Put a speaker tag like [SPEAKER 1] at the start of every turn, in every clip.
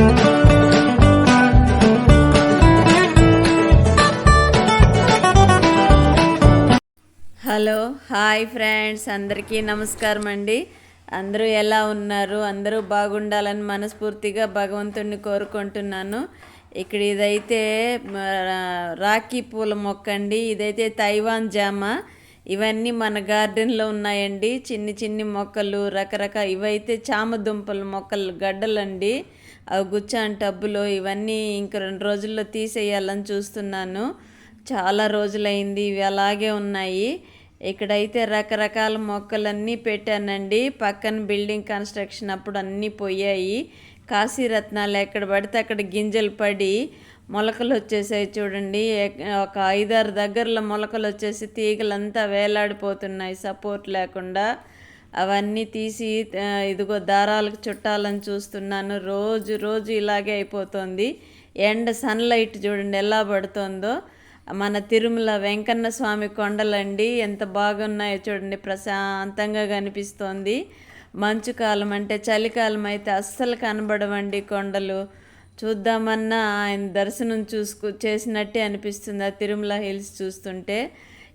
[SPEAKER 1] Hello hi friends అందరికీ నమస్కారం అండి. అందరూ ఎలా ఉన్నారు? అందరూ బాగుండాలని మనస్ఫూర్తిగా భగవంతుడిని కోరుకుంటున్నాను. ఇక్కడ ఇదైతే రాఖీ పూల మొక్క అండి ఇదైతే తైవాన్ జామ. ఇవన్నీ మన గార్డెన్లో ఉన్నాయండి. చిన్ని చిన్ని మొక్కలు రకరకాల ఇవైతే చామ దుంపల మొక్కలు గడ్డలండి. అవి గుచ్చాను టబ్బులో ఇవన్నీ ఇంక రెండు రోజుల్లో తీసేయాలని చూస్తున్నాను. చాలా రోజులైంది ఇవి అలాగే ఉన్నాయి. ఇక్కడైతే రకరకాల మొక్కలన్నీ పెట్టానండి. పక్కన బిల్డింగ్ కన్స్ట్రక్షన్ అప్పుడు అన్నీ పోయాయి. కాశీరత్నాలు ఎక్కడ పడితే అక్కడ గింజలు పడి మొలకలు వచ్చేసాయి చూడండి. ఒక ఐదారు దగ్గరలో మొలకలు వచ్చేసి తీగలంతా వేలాడిపోతున్నాయి. సపోర్ట్ లేకుండా అవన్నీ తీసి ఇదిగో దారాలకు చుట్టాలని చూస్తున్నాను. రోజు రోజు ఇలాగే అయిపోతుంది. ఎండ సన్లైట్ చూడండి ఎలా పడుతుందో. మన తిరుమల వెంకన్న స్వామి కొండలండి ఎంత బాగున్నాయో చూడండి. ప్రశాంతంగా కనిపిస్తోంది. మంచు కాలం అంటే చలికాలం అయితే అస్సలు కనబడవండి కొండలు. చూద్దామన్నా ఆయన దర్శనం చూసుకు చేసినట్టే అనిపిస్తుంది. ఆ తిరుమల హిల్స్ చూస్తుంటే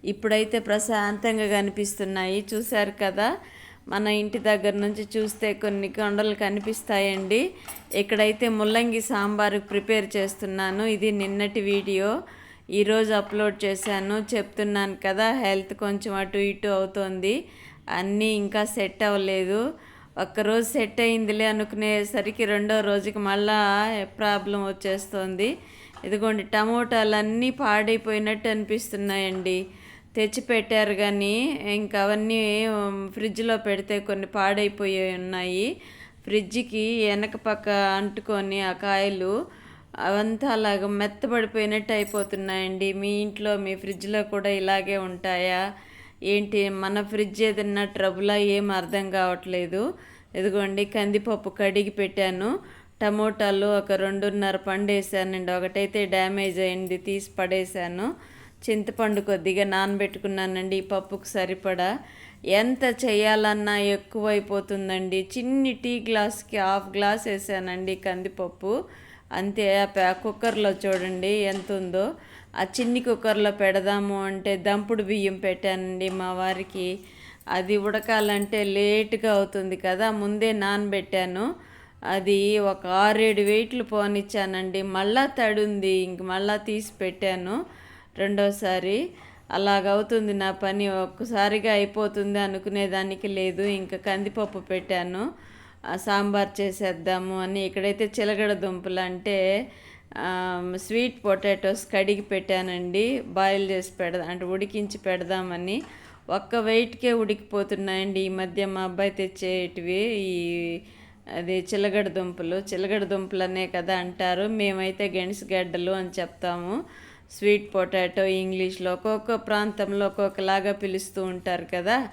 [SPEAKER 1] ఇప్పుడైతే ప్రశాంతంగా కనిపిస్తున్నాయి. చూశారు కదా? మన ఇంటి దగ్గర నుంచి చూస్తే కొన్ని కొండలు కనిపిస్తాయండి. ఇక్కడైతే ముల్లంగి సాంబారు ప్రిపేర్ చేస్తున్నాను ఇది నిన్నటి వీడియో. ఈరోజు అప్లోడ్ చేశాను. చెప్తున్నాను కదా హెల్త్ కొంచెం అటు ఇటు అవుతోంది. అన్నీ ఇంకా సెట్ అవ్వలేదు. ఒక్కరోజు సెట్ అయిందిలే అనుకునేసరికి రెండో రోజుకి మళ్ళా ప్రాబ్లం వచ్చేస్తుంది. ఇదిగోండి టమోటాలు అన్నీ పాడైపోయినట్టు అనిపిస్తున్నాయండి. తెచ్చి పెట్టారు కానీ ఇంకా అవన్నీ ఫ్రిడ్జ్లో పెడితే కొన్ని పాడైపోయి ఉన్నాయి. ఫ్రిడ్జ్కి వెనక పక్క అంటుకొని ఆ కాయలు అవంతా అలాగ మెత్తబడిపోయినట్టు అయిపోతున్నాయండి. మీ ఇంట్లో మీ ఫ్రిడ్జ్లో కూడా ఇలాగే ఉంటాయా? ఏంటి మన ఫ్రిడ్జ్ ఏదన్నా ట్రబులా ఏం అర్థం కావట్లేదు. ఇదిగోండి కందిపప్పు కడిగి పెట్టాను. టమోటాలు ఒక రెండున్నర పండు వేసానండి ఒకటైతే డ్యామేజ్ అయింది తీసి పడేసాను చింతపండు కొద్దిగా నానబెట్టుకున్నానండి ఈ పప్పుకు సరిపడా. ఎంత చేయాలన్నా ఎక్కువైపోతుందండి. చిన్ని టీ గ్లాస్కి హాఫ్ గ్లాస్ వేసానండి కందిపప్పు. అంతే ఆ కుక్కర్లో చూడండి ఎంత ఉందో ఆ చిన్ని కుక్కర్లో పెడదాము అంటే దంపుడు బియ్యం పెట్టానండి మా వారికి. అది ఉడకాలంటే లేటుగా అవుతుంది కదా ముందే నానబెట్టాను. అది ఒక ఆరేడు వెయిట్లు పోనిచ్చానండి. మళ్ళా తడుంది ఇంక మళ్ళా తీసి పెట్టాను రెండోసారి. అలాగవుతుంది నా పని ఒక్కసారిగా అయిపోతుంది అనుకునేదానికి లేదు. ఇంకా కందిపప్పు పెట్టాను. సాంబార్ చేసేద్దాము అని ఇక్కడైతే చిలగడ దుంపలు అంటే స్వీట్ పొటాటోస్ కడిగి పెట్టానండి. బాయిల్ చేసి పెడదా అంటే ఉడికించి పెడదామని. ఒక్క వెయిట్కే ఉడికిపోతున్నాయండి. ఈ మధ్య మా అబ్బాయి తెచ్చేటివి ఈ అది చిలగడ దుంపలు. చిలగడ దుంపలు అనే కదా అంటారు. మేమైతే గెణిసిగడ్డలు అని చెప్తాము. స్వీట్ పొటాటో ఇంగ్లీష్లో ఒక్కొక్క ప్రాంతంలో ఒక్కొక్కలాగా పిలుస్తూ ఉంటారు కదా.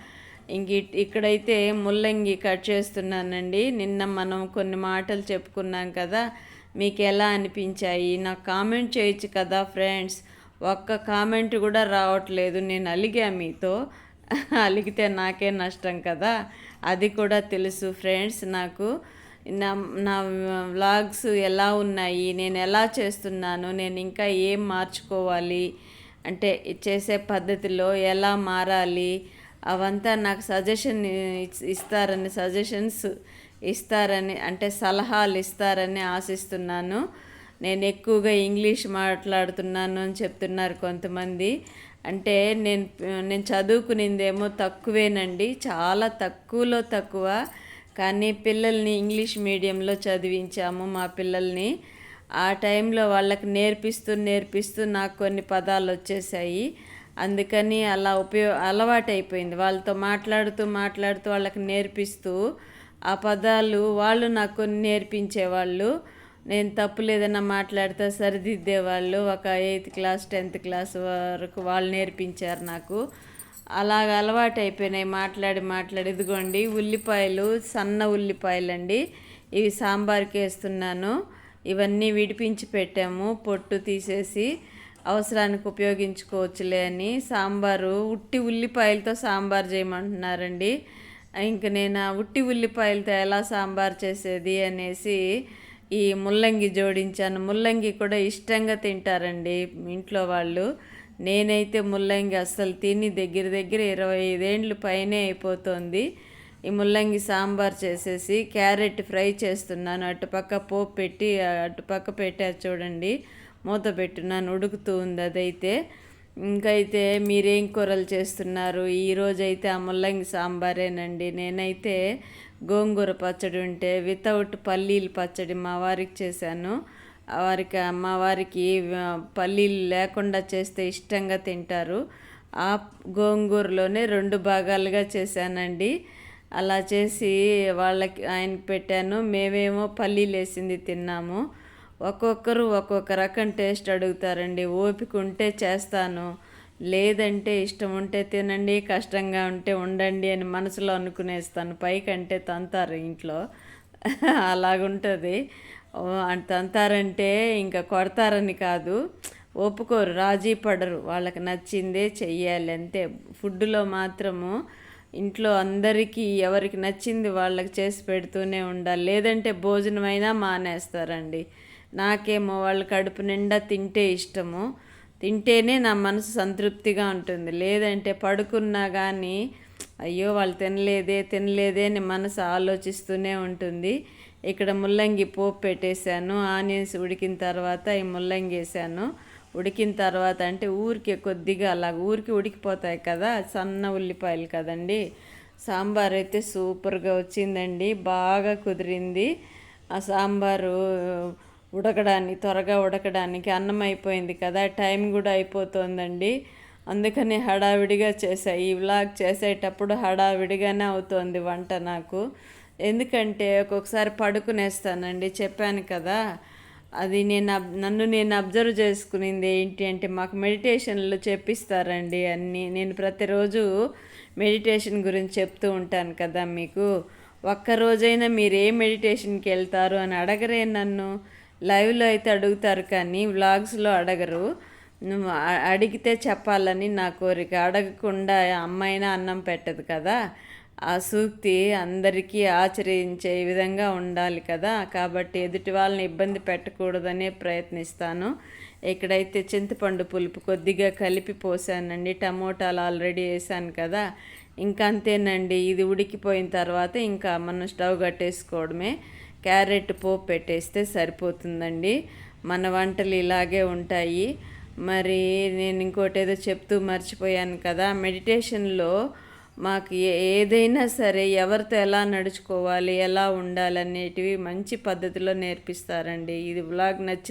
[SPEAKER 1] ఇంక ఇక్కడైతే ముల్లంగి కట్ చేస్తున్నానండి. నిన్న మనం కొన్ని మాటలు చెప్పుకున్నాం కదా. మీకు ఎలా అనిపించాయి? నాకు కామెంట్ చేయొచ్చు కదా ఫ్రెండ్స్. ఒక్క కామెంట్ కూడా రావట్లేదు. నేను అలిగా మీతో. అలిగితే నాకే నష్టం కదా. అది కూడా తెలుసు ఫ్రెండ్స్ నాకు. నా నా వ్లాగ్స్ ఎలా ఉన్నాయి? నేను ఎలా చేస్తున్నాను? నేను ఇంకా ఏం మార్చుకోవాలి? అంటే చేసే పద్ధతిలో ఎలా మారాలి? అవంతా నాకు సజెషన్ ఇస్తారని సజెషన్స్ ఇస్తారని అంటే సలహాలు ఇస్తారని ఆశిస్తున్నాను. నేను ఎక్కువగా ఇంగ్లీష్ మాట్లాడుతున్నాను అని చెప్తున్నారు కొంతమంది. అంటే నేను నేను చదువుకునిందేమో తక్కువేనండి. చాలా తక్కువలో తక్కువ. కానీ పిల్లల్ని ఇంగ్లీష్ మీడియంలో చదివించాము మా పిల్లల్ని. ఆ టైంలో వాళ్ళకి నేర్పిస్తూ నేర్పిస్తూ నాకు కొన్ని పదాలు వచ్చేసాయి. అందుకని అలా ఉపయోగ అలవాటైపోయింది. వాళ్ళతో మాట్లాడుతూ మాట్లాడుతూ వాళ్ళకి నేర్పిస్తూ ఆ పదాలు వాళ్ళు నాకు కొన్ని నేర్పించేవాళ్ళు. నేను తప్పులు ఏదైనా మాట్లాడితే సరిదిద్దేవాళ్ళు ఒక ఎయిత్ క్లాస్ టెన్త్ క్లాస్ వరకు వాళ్ళు నేర్పించారు నాకు. అలాగ అలవాటు అయిపోయినాయి. మాట్లాడి మాట్లాడి ఇదిగోండి ఉల్లిపాయలు సన్న ఉల్లిపాయలు అండి ఇవి సాంబార్కి వేస్తున్నాను ఇవన్నీ విడిపించి పెట్టాము. పొట్టు తీసేసి అవసరానికి ఉపయోగించుకోవచ్చులే అని సాంబారు ఉట్టి ఉల్లిపాయలతో సాంబార్ చేయమంటున్నారండి. ఇంక నేను ఉట్టి ఉల్లిపాయలతో ఎలా సాంబార్ చేసేది అనేసి ఈ ముల్లంగి జోడించాను. ముల్లంగి కూడా ఇష్టంగా తింటారండి ఇంట్లో వాళ్ళు. నేనైతే ముల్లంగి అస్సలు తిని దగ్గర దగ్గర ఇరవై ఐదేండ్లు పైనే అయిపోతుంది. ఈ ముల్లంగి సాంబార్ చేసేసి క్యారెట్ ఫ్రై చేస్తున్నాను. అటుపక్క పోపు పెట్టి అటుపక్క పెట్టారు చూడండి. మూత పెట్టున్నాను ఉడుకుతూ ఉంది అదైతే. ఇంకైతే మీరేం కూరలు చేస్తున్నారు? ఈరోజైతే ఆ ముల్లంగి సాంబారేనండి. నేనైతే గోంగూర పచ్చడి ఉంటే వితౌట్ పల్లీలు పచ్చడి మా వారికి చేశాను. వారికి మా వారికి పల్లీలు లేకుండా చేస్తే ఇష్టంగా తింటారు. ఆ గోంగూరలోనే రెండు భాగాలుగా చేశానండి. అలా చేసి వాళ్ళకి ఆయన పెట్టాను. మేమేమో పల్లీలు వేసింది తిన్నాము. ఒక్కొక్కరు ఒక్కొక్క రకం టేస్ట్ అడుగుతారండి. ఓపిక ఉంటే చేస్తాను. లేదంటే ఇష్టం ఉంటే తినండి కష్టంగా ఉంటే ఉండండి అని మనసులో అనుకునేస్తాను. పైకంటే తంతారు ఇంట్లో. అలాగుంటుంది. తంతారంటే ఇంకా కొడతారని కాదు. ఒప్పుకోరు రాజీ పడరు. వాళ్ళకి నచ్చిందే చెయ్యాలి అంతే. ఫుడ్లో మాత్రము ఇంట్లో అందరికీ ఎవరికి నచ్చింది వాళ్ళకి చేసి పెడుతూనే ఉండాలి. లేదంటే భోజనమైనా మానేస్తారండి. నాకేమో వాళ్ళు కడుపు నిండా తింటే ఇష్టము. తింటేనే నా మనసు సంతృప్తిగా ఉంటుంది. లేదంటే పడుకున్నా కానీ అయ్యో వాళ్ళు తినలేదే తినలేదే అని మనసు ఆలోచిస్తూనే ఉంటుంది. ఇక్కడ ముల్లంగి పోపు పెట్టేశాను ఆనియన్స్ ఉడికిన తర్వాత ఈ ముల్లంగి వేసాను ఉడికిన తర్వాత అంటే ఊరికే కొద్దిగా అలా ఊరికి ఉడికిపోతాయి కదా సన్న ఉల్లిపాయలు కదండి. సాంబార్ అయితే సూపర్గా వచ్చిందండి బాగా కుదిరింది. ఆ సాంబారు ఉడకడానికి త్వరగా ఉడకడానికి అన్నం అయిపోయింది కదా టైం కూడా అయిపోతుందండి. అందుకని హడావిడిగా చేసా ఈ వ్లాగ్ చేసేటప్పుడు హడావిడిగానే అవుతోంది వంట నాకు. ఎందుకంటే ఒక్కొక్కసారి పడుకునేస్తానండి చెప్పాను కదా. అది నేను నన్ను నేను అబ్జర్వ్ చేసుకునింది ఏంటి అంటే మాకు మెడిటేషన్లో చెప్పిస్తారండి అన్నీ. నేను ప్రతిరోజు మెడిటేషన్ గురించి చెప్తూ ఉంటాను కదా మీకు. ఒక్కరోజైనా మీరు ఏ మెడిటేషన్కి వెళ్తారు అని అడగరే నన్ను. లైవ్లో అయితే అడుగుతారు కానీ వ్లాగ్స్లో అడగరు. అడిగితే చెప్పాలని నా కోరిక. అడగకుండా అమ్మైనా అన్నం పెట్టదు కదా. ఆ సూక్తి అందరికీ ఆచరించే విధంగా ఉండాలి కదా. కాబట్టి ఎదుటి వాళ్ళని ఇబ్బంది పెట్టకూడదనే ప్రయత్నిస్తాను. ఇక్కడైతే చింతపండు పులుపు కొద్దిగా కలిపి పోసానండి టమోటాలు ఆల్రెడీ వేసాను కదా. ఇంకా అంతేనండి ఇది ఉడికిపోయిన తర్వాత ఇంకా మనం స్టవ్ కట్టేసుకోవడమే. క్యారెట్ పోపు పెట్టేస్తే సరిపోతుందండి. మన వంటలు ఇలాగే ఉంటాయి. మరి నేను ఇంకోటి ఏదో చెప్తూ మర్చిపోయాను కదా మెడిటేషన్లో మాకు ఏదైనా సరే ఎవరితో ఎలా నడుచుకోవాలి ఎలా ఉండాలనేటివి మంచి పద్ధతిలో నేర్పిస్తారండి. ఇది బ్లాగ్ నచ్చి